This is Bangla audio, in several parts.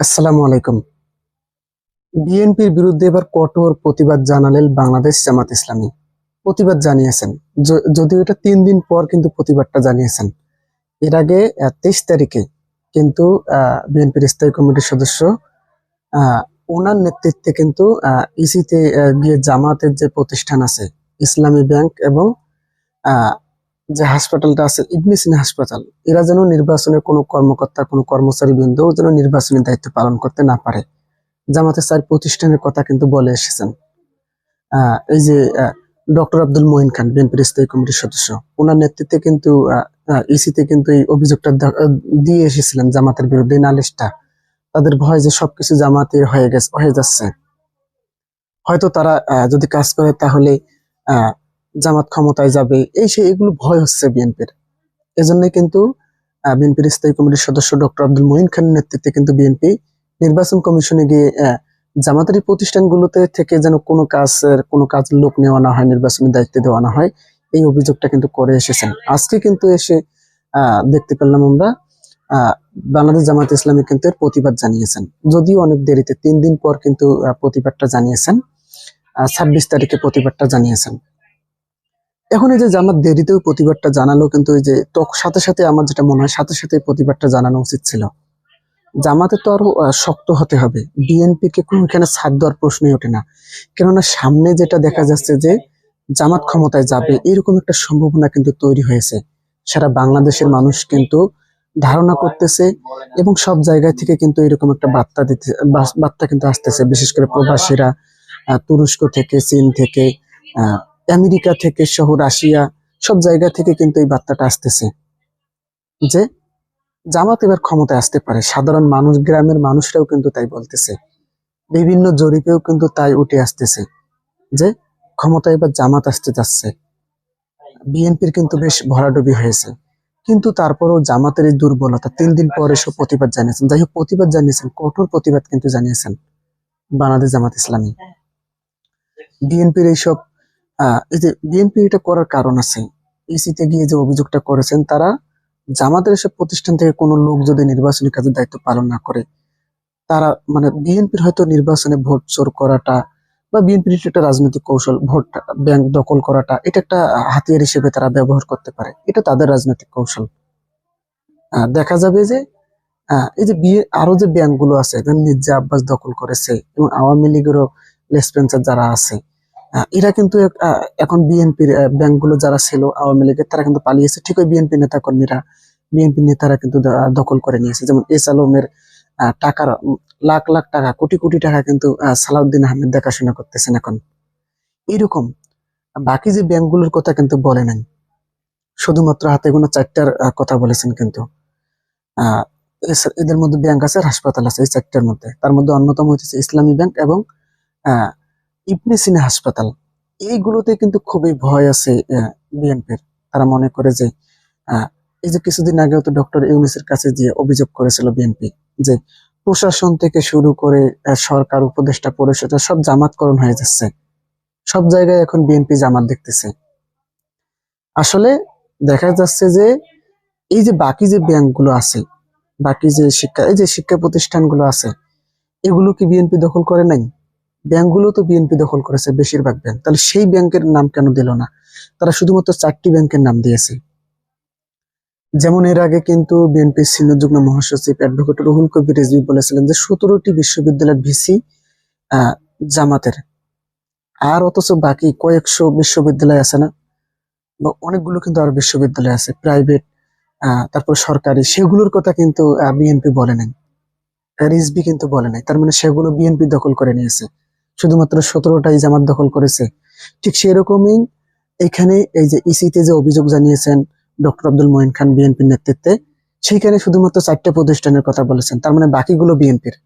আসসালামু আলাইকুম। বিএনপির বিরুদ্ধে এবার কঠোর প্রতিবাদ জানালেন বাংলাদেশ জামাত ইসলামী। প্রতিবাদ জানিয়েছেন। যদিও এটা তিন দিন পর কিন্তু প্রতিবাদটা জানিয়েছেন। এর আগে তেইশ তারিখে কিন্তু বিএনপির স্থায়ী কমিটির সদস্য ওনার নেতৃত্বে কিন্তু ইসিতে গিয়ে জামাতের যে প্রতিষ্ঠান আছে, ইসলামী ব্যাংক এবং যে হাসপাতালটা আছে ইবনে সিনা হাসপাতাল এরা যেন নির্বাচনের কোনো কর্মকর্তা কোনো কর্মচারী বৃন্দ যেন নির্বাচনের দায়িত্ব পালন করতে না পারে। জামাতে চার প্রতিষ্ঠানের কথা কিন্তু বলে এসেছেন। এই যে ডক্টর আব্দুল মহিন খান বিএনপির স্থায়ী কমিটির সদস্য ওনার নেতৃত্বে কিন্তু ইসিতে কিন্তু এই অভিযোগটা দিয়ে এসেছিলেন জামাতের বিরুদ্ধে নালিশটা। তাদের ভয় যে সবকিছু জামাতের হয়ে গেছে হয়ে যাচ্ছে। হয়তো তারা যদি কাজ করে তাহলে আহ, জামাত ক্ষমতায় যাবে, এই সে এগুলো ভয় হচ্ছে বিএনপির। এজন্যই কিন্তু বিএনপির স্থায়ী কমিটির সদস্য ডক্টর আব্দুল মহিন খানের নেতৃত্বে কিন্তু বিএনপি নির্বাচন কমিশনে গিয়ে জামাতের প্রতিষ্ঠানগুলোতে থেকে যেন কোনো কাজের, কোনো কাজ লোক নেওয়া না হয় নির্বাচনের দায়িত্ব দেওয়া না হয়, এই অভিযোগটা কিন্তু করে এসেছেন। আজকে কিন্তু এসে দেখতে পেলাম আমরা বাংলাদেশ জামাত ইসলামী কিন্তু এর প্রতিবাদ জানিয়েছেন। যদিও অনেক দেরিতে, তিন দিন পর কিন্তু প্রতিবাদটা জানিয়েছেন ছাব্বিশ তারিখে প্রতিবাদটা জানিয়েছেন। এখন এই যে জামাত দেরিতেও প্রতিবাদটা জানালো, কিন্তু এই যে সাথে সাথে আমার যেটা মনে হয়, সাথে সাথে প্রতিবাদটা জানানো উচিত ছিল। জামাতে তো আরও শক্ত হতে হবে। বিএনপি কে কোনো এখানে ছাড় দেওয়ার প্রশ্নই ওঠে না। কেননা সামনে যেটা দেখা যাচ্ছে যে জামাত ক্ষমতায় যাবে, এরকম একটা সম্ভাবনা কিন্তু তৈরি হয়েছে। সারা বাংলাদেশের মানুষ কিন্তু ধারণা করতেছে এবং সব জায়গা থেকে কিন্তু এরকম একটা বার্তা দিতে বার্তা কিন্তু আসতেছে। বিশেষ করে প্রবাসীরা তুরস্ক থেকে, চীন থেকে আমেরিকা থেকে সহ রাশিয়া সব জায়গা থেকে কিন্তু এই বার্তাটা আসতেছে যে জামাত এবার ক্ষমতায় আসতে পারে। সাধারণ মানুষ, গ্রামের মানুষরাও কিন্তু তাই বলতেছে। বিভিন্ন জরিপেও কিন্তু তাই উঠে আসতেছে যে ক্ষমতায় এবার জামাত আসতে যাচ্ছে। বিএনপির কিন্তু বেশ ভরাডুবি হয়েছে। কিন্তু তারপরেও জামাতের এই দুর্বলতা, তিন দিন পর এসব প্রতিবাদ জানিয়েছেন। যাই হোক, প্রতিবাদ জানিয়েছেন, কঠোর প্রতিবাদ কিন্তু জানিয়েছেন বাংলাদেশ জামাত ইসলামী। বিএনপির এইসব এই যে বিএনপি এটা করার কারণ আছে। ইসিতে গিয়ে যে অভিযোগটা করেছেন তারা জামাতের এসব প্রতিষ্ঠান থেকে কোনো লোক যদি নির্বাচনী কাজের দায়িত্ব পালন না করে, তারা মানে বিএনপির হয়তো নির্বাচনে ভোট চোর করাটা বা বিএনপির একটা রাজনৈতিক কৌশল, ভোট ব্যাংক দখল করাটা, এটা একটা হাতিয়ার হিসেবে তারা ব্যবহার করতে পারে। এটা তাদের রাজনৈতিক কৌশল। দেখা যাবে যে এই যে বিয়ে, আরও যে ব্যাংকগুলো আছে মির্জা আব্বাস দখল করেছে এবং আওয়ামী লীগেরও লেসপেন্সার যারা আছে এরা কিন্তু এখন বিএনপির ব্যাংকগুলো যারা ছিল, আওয়ামী লীগের, তারা কিন্তু পালিয়েছে। ঠিক ওই বিএনপি নেতা কর্মীরা বিএনপি নেতারা কিন্তু দখল করে নিয়েছে। যেমন এস আলমের টাকার লাখ লাখ টাকা, কোটি কোটি টাকা কিন্তু সালাউদ্দিন আহমেদ দেখাশোনা করতেছেন এখন। এরকম বাকি যে ব্যাংকগুলোর কথা কিন্তু বলে নাই। শুধুমাত্র হাতে গোনা চারটার কথা বলেছেন কিন্তু। এদের মধ্যে ব্যাংক আছে হাসপাতাল আছে এই চারটার মধ্যে। তার মধ্যে অন্যতম হচ্ছে ইসলামী ব্যাংক এবং ইবনে সিনা হাসপাতাল, এইগুলোতে কিন্তু খুবই ভয় আছে বিএনপির। তারা মনে করে যে এই যে কিছুদিন আগেও তো ডক্টর ইউনিসের কাছে গিয়ে অভিযোগ করেছিল বিএনপি যে, প্রশাসন থেকে শুরু করে সরকার, উপদেষ্টা, পরিষদ, সব জামাতকরণ হয়ে যাচ্ছে। সব জায়গায় এখন বিএনপি জামাত দেখতেছে। আসলে দেখা যাচ্ছে যে, এই যে বাকি যে ব্যাংকগুলো আছে, বাকি যে শিক্ষা, এই যে শিক্ষা প্রতিষ্ঠানগুলো আছে, এগুলো কি বিএনপি দখল করে নাই? ব্যাংকগুলো তো বিএনপি দখল করেছে, বেশিরভাগ ব্যাংক। তাহলে সেই ব্যাংকের নাম কেন দিল না? তারা শুধুমাত্র চারটি ব্যাংকের নাম দিয়েছে। যেমন এর আগে কিন্তু বিএনপির সিনিয়র যুগ্ম মহাসচিব অ্যাডভোকেট রুহুল কবির রিজভি বলেছিলেন যে, সতেরোটি বিশ্ববিদ্যালয়ের ভিসি জামাতের। আর অথচ বাকি কয়েকশো বিশ্ববিদ্যালয় আছে না? বা অনেকগুলো কিন্তু আরও বিশ্ববিদ্যালয় আছে প্রাইভেট তারপর সরকারি। সেগুলোর কথা কিন্তু বিএনপি বলে নাই। রিজবি কিন্তু বলে নাই। তার মানে সেগুলো বিএনপি দখল করে নিয়েছে। শুধুমাত্র সতেরোটাই জামাত দখল করেছে। ঠিক সেরকমই এখানে এই যে ইসিতে যে অভিযোগ জানিয়েছেন ডক্টর আব্দুল মঈন খান বিএনপির নেতৃত্বে সেইখানে শুধুমাত্র চারটে প্রতিষ্ঠানের কথা বলেছেন। তার মানে বাকিগুলো বিএনপির।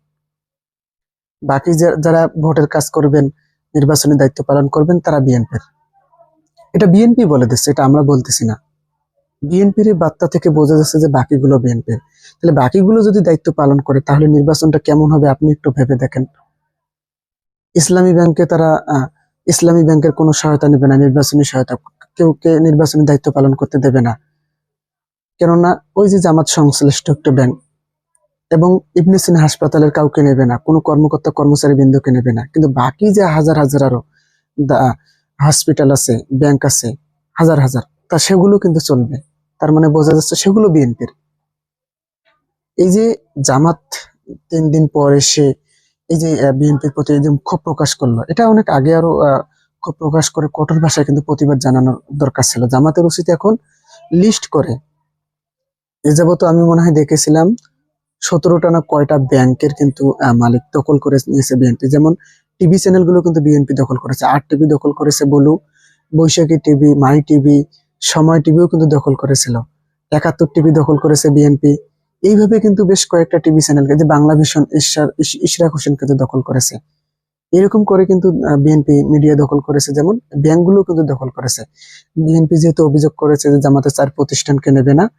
বাকি যারা ভোটের কাজ করবেন নির্বাচনী দায়িত্ব পালন করবেন, তারা বিএনপির। এটা বিএনপি বলে দিচ্ছে, এটা আমরা বলতেছি না। বিএনপির বার্তা থেকে বোঝা যাচ্ছে যে বাকিগুলো বিএনপির। তাহলে বাকিগুলো যদি দায়িত্ব পালন করে, তাহলে নির্বাচনটা কেমন হবে, আপনি একটু ভেবে দেখেন। ইসলামী ব্যাংকে তারা ইসলামী ব্যাংকের কোনো সহায়তা নেবে না, নির্বাচনী সহায়তা। কেউ কে নির্বাচনী দায়িত্ব পালন করতে দেবে না। কেননা ওই যে জামাত সংশ্লিষ্ট একটা ব্যাংক এবং ইবনে সিনা হাসপাতালের কাউকে নেবে না, কোনো কর্মকর্তা কর্মচারী বৃন্দকে নেবে না। কিন্তু বাকি যে হাজার হাজার আরও হসপিটাল আছে, ব্যাংক আছে, হাজার হাজার, তা সেগুলো কিন্তু চলবে। তার মানে বোঝা যাচ্ছে সেগুলো বিএনপির। এই যে জামাত তিন দিন পর এসে এই যে বিএনপির প্রতি যে ক্ষোভ প্রকাশ করল, এটা অনেক আগে আরও ক্ষোভ প্রকাশ করে কঠোর ভাষায় কিন্তু প্রতিবাদ জানানোর দরকার ছিল। জামাতের উচিত এখন লিস্ট করে, এ যাবত আমি মনে হয় দেখেছিলাম, সতেরোটা না কয়টা ব্যাংকের কিন্তু মালিক দখল করে নিয়েছে বিএনপি। যেমন টিভি চ্যানেলগুলো কিন্তু বিএনপি দখল করেছে আর টিভি দখল করেছে বলু, বৈশাখী টিভি, মাই টিভি, সময় টিভিও কিন্তু দখল করেছিল। একাত্তর টিভি দখল করেছে বিএনপি। এইভাবে কিন্তু বেশ কয়েকটা টিভি চ্যানেলকে যে বাংলা ভীষণ ইশ- ইশরাক হোসেন কিন্তু দখল করেছে। এরকম করে কিন্তু বিএনপি মিডিয়া দখল করেছে। যেমন, ব্যাংকগুলো কিন্তু দখল করেছে। বিএনপি যেহেতু অভিযোগ করেছে যে জামাতের চার প্রতিষ্ঠানকে নেবে না,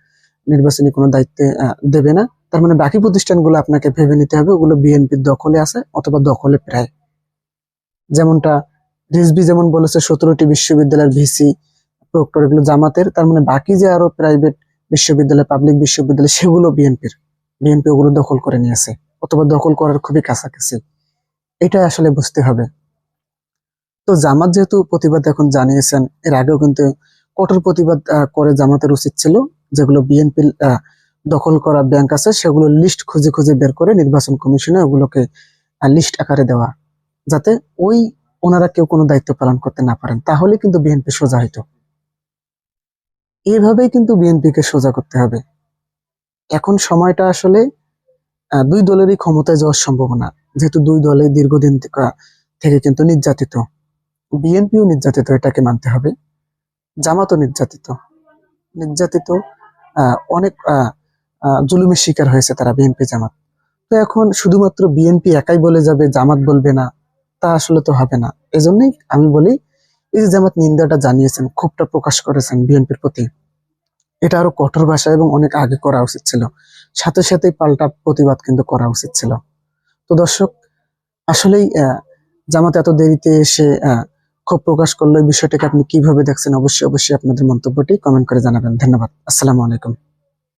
নির্বাচনী কোনো দায়িত্বে দেবে না, তার মানে বাকি প্রতিষ্ঠানগুলো আপনাকে ভেবে নিতে হবে, ওগুলো বিএনপির দখলে আছে অথবা দখলে প্রায়। যেমনটা রিজবি যেমন বলেছে, সতেরোটি বিশ্ববিদ্যালয়ের ভিসি, প্রক্টর এগুলো জামাতের, তার মানে বাকি যে আরও প্রাইভেট বিশ্ববিদ্যালয় পাবলিক বিশ্ববিদ্যালয়, সেগুলো বিএনপির বিএনপি ওগুলো দখল করে নিয়েছে, অথবা দখল করার খুবই কাছাকাছি। এটা আসলে বুঝতে হবে। তো জামাত যেহেতু প্রতিবাদ এখন জানিয়েছেন, এর আগেও কিন্তু কঠোর প্রতিবাদ করে জামাতের উচিত ছিল, যেগুলো বিএনপি দখল করা ব্যাংক আছে, সেগুলো লিস্ট খুঁজে খুঁজে বের করে নির্বাচন কমিশনে ওগুলোকে লিস্ট আকারে দেওয়া, যাতে ওই ওনারা কেউ কোনো দায়িত্ব পালন করতে না পারেন। তাহলে কিন্তু বিএনপি সোজা হইতো। এইভাবেই কিন্তু বিএনপিকে সোজা করতে হবে। এখন সময়টা আসলে দুই দলেরই ক্ষমতায় যাওয়ার সম্ভাবনা, যেহেতু দুই দলে দীর্ঘদিন থেকে- কিন্তু নির্যাতিত। বিএনপিও নির্যাতিত, এটাকে মানতে হবে। জামাতও নির্যাতিত। নির্যাতিত অনেক জুলুমের শিকার হয়েছে তারা বিএনপি, জামাত। তো এখন শুধুমাত্র বিএনপি একাই বলে যাবে, জামাত বলবে না, তা আসলে তো হবে না। এজন্যই আমি বলি এই যে জামাত নিন্দাটা জানিয়েছেন, ক্ষোভটা প্রকাশ করেছেন বিএনপির প্রতি, এটা আরও কঠোর ভাষা এবং অনেক আগে করা উচিত ছিল। সাথে সাথেই পাল্টা প্রতিবাদ কিন্তু করা উচিত ছিল। তো দর্শক, আসলেই জামাত এত দেরিতে এসে ক্ষোভ প্রকাশ করল, এই বিষয়টাকে আপনি কীভাবে দেখছেন? অবশ্যই অবশ্যই আপনাদের মন্তব্যটি কমেন্ট করে জানাবেন। ধন্যবাদ। আসসালামু আলাইকুম।